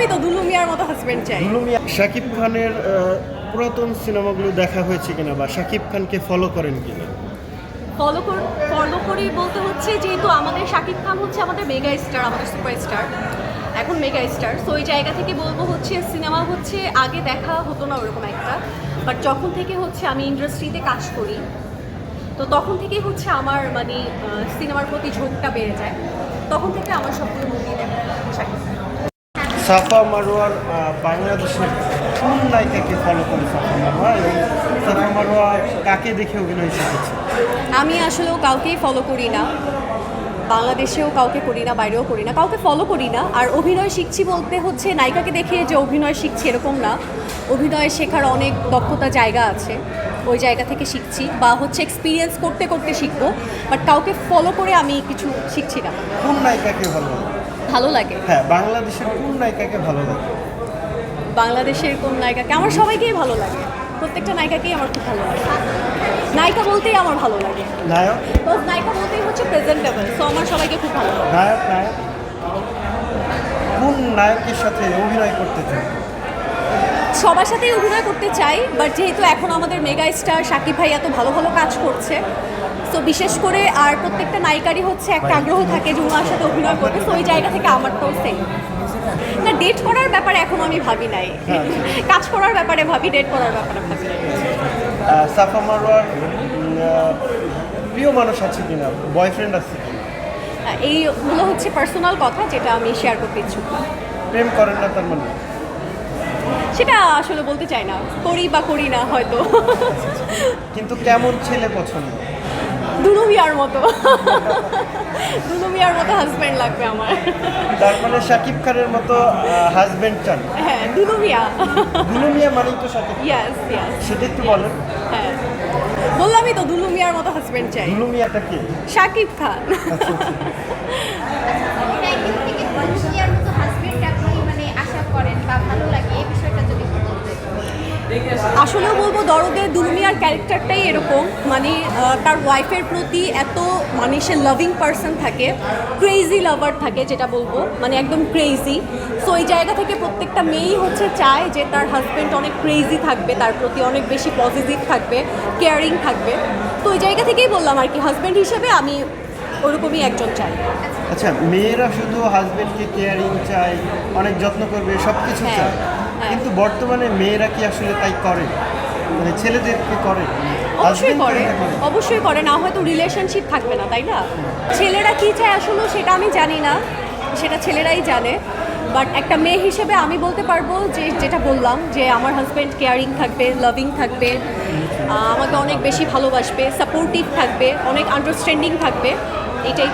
বললামই তো দুলু মিয়ার মতো হাজবেন্ড চাই। দুলু মিয়া শাকিব খানের পুরাতন সিনেমাগুলো দেখা হয়েছে কিনা বা শাকিব খানকে ফলো করেন কিনা? ফলো ফলো করি বলতে হচ্ছে যেহেতু আমাদের শাকিব খান হচ্ছে আমাদের মেগা স্টার আমাদের সুপার স্টার এখন মেগা স্টার সো ওই জায়গা থেকে বলব হচ্ছে সিনেমা হচ্ছে আগে দেখা হতো না ওরকম একটা বাট যখন থেকে হচ্ছে আমি ইন্ডাস্ট্রিতে কাজ করি তো তখন থেকেই হচ্ছে আমার মানে সিনেমার প্রতি ঝোঁকটা বেড়ে যায়। তখন থেকে আমার সবগুলো মুভি দেখা শাকিব খান। সাফা মারোয়ার আহ, বাংলাদেশের কোন নায়িকাকে ফলো করে সাফা মারোয়া এবং সাফা মারোয়া কাকে দেখে অভিনয় শিখেছে? আমি আসলেও কাউকেই ফলো করি না। বাংলাদেশেও কাউকে করি না বাইরেও করি না কাউকে ফলো করি না। আর অভিনয় শিখছি বলতে হচ্ছে নায়িকাকে দেখে যে অভিনয় শিখছি এরকম না। অভিনয় শেখার অনেক দক্ষতা জায়গা আছে ওই জায়গা থেকে শিখছি বা হচ্ছে এক্সপিরিয়েন্স করতে করতে শিখব বাট কাউকে ফলো করে আমি কিছু শিখছি না। কোন নায়িকাকে ভালো ভালো লাগে? হ্যাঁ বাংলাদেশের কোন নায়িকাকে ভালো লাগে? বাংলাদেশের কোন নায়িকাকে? আমার সবাইকেই ভালো লাগে। প্রত্যেকটা নায়িকাকেই আমার খুব ভালো লাগে। নায়িকা বলতেই আমার ভালো লাগে। নায়ক? তো নায়িকা বলতেই হচ্ছে প্রেজেন্টেবল সো আমার সবাইকে খুব ভালো লাগে। নায়ক নায়ক? কোন নায়কের সাথে অভিনয় করতে চান? সবার সাথেই অভিনয় করতে চাই বাট যেহেতু এখন আমাদের মেগা স্টার সাকিব ভাই এত ভালো ভালো কাজ করছে তো বিশেষ করে আর প্রত্যেকটা নায়িকারই হচ্ছে একটা আগ্রহ থাকে যে ওনার সাথে অভিনয় করতে তো ওই জায়গা থেকে আমারটাও সেম না ডেট করার ব্যাপারে এখন আমি ভাবি নাই। কাজ করার ব্যাপারে ভাবি ডেট করার ব্যাপারে ভাবি সাফা মারোয়ার প্রিয় মানুষ আছে কিনা? বয়ফ্রেন্ড আছে? এইগুলো হচ্ছে পার্সোনাল কথা যেটা আমি শেয়ার করতে ইচ্ছুক না। প্রেম করেন না তার মানে? সেটা আসলে বলতে চাই না। করি বা করি না হয়তো। কিন্তু কেমন ছেলে পছন্দ? দুলু মিয়ার মতো। দুলু মিয়ার মতো হাজব্যান্ড লাগবে আমার। তার মানে শাকিব খানের মতো হাজবেন্ড চান? হ্যাঁ দুলু মিয়া দুলু মিয়া মানেই তো শাকিব ইয়াস ইয়াস সেটা একটু বলেন। হ্যাঁ। বললামই তো দুলু মিয়ার মতো হাজব্যান্ড চাই। দুলু মিয়াটা কে? শাকিব খান। আসলেও বলব দরদের দুলু মিয়ার ক্যারেক্টারটাই এরকম। মানে তার ওয়াইফের প্রতি এত মানে সে লাভিং পার্সন থাকে ক্রেজি লাভার থাকে যেটা বলব মানে একদম ক্রেজি সো এই জায়গা থেকে প্রত্যেকটা মেয়েই হচ্ছে চায় যে তার হাজব্যান্ড অনেক ক্রেজি থাকবে তার প্রতি অনেক বেশি পজিটিভ থাকবে কেয়ারিং থাকবে। তো ওই জায়গা থেকেই বললাম আর কি হাজব্যান্ড হিসেবে আমি ওরকমই একজন চাই। আচ্ছা মেয়েরা শুধু হাজবেন্ডকে কেয়ারিং চায় অনেক যত্ন করবে সব কিছু হ্যাঁ, চায়। কিন্তু বর্তমানে মেয়েরা কি আসলে তাই করে? মানে ছেলেদেরকে করে? অবশ্যই করে। অবশ্যই করে। না হয়তো রিলেশনশিপ থাকবে না তাই না? ছেলেরা কি চায় আসলে সেটা আমি জানি না। সেটা ছেলেরাই জানে। বাট একটা মেয়ে হিসেবে আমি বলতে পারব যে যেটা বললাম যে আমার হাজব্যান্ড কেয়ারিং থাকবে লাভিং থাকবে আমাকে অনেক বেশি ভালোবাসবে সাপোর্টিভ থাকবে অনেক আন্ডারস্ট্যান্ডিং থাকবে এটাই।